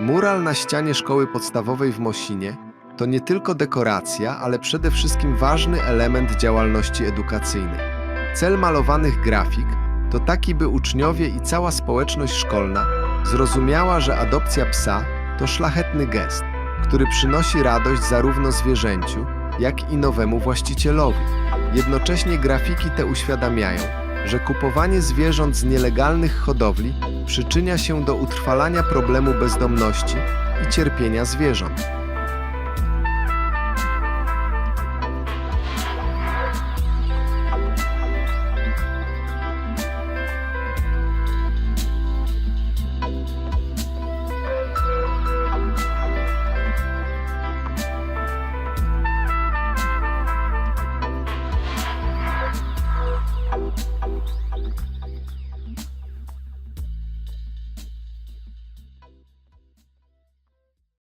Mural na ścianie szkoły podstawowej w Mosinie to nie tylko dekoracja, ale przede wszystkim ważny element działalności edukacyjnej. Cel malowanych grafik to taki, by uczniowie i cała społeczność szkolna zrozumiała, że adopcja psa to szlachetny gest, który przynosi radość zarówno zwierzęciu, jak i nowemu właścicielowi. Jednocześnie grafiki te uświadamiają, że kupowanie zwierząt z nielegalnych hodowli przyczynia się do utrwalania problemu bezdomności i cierpienia zwierząt.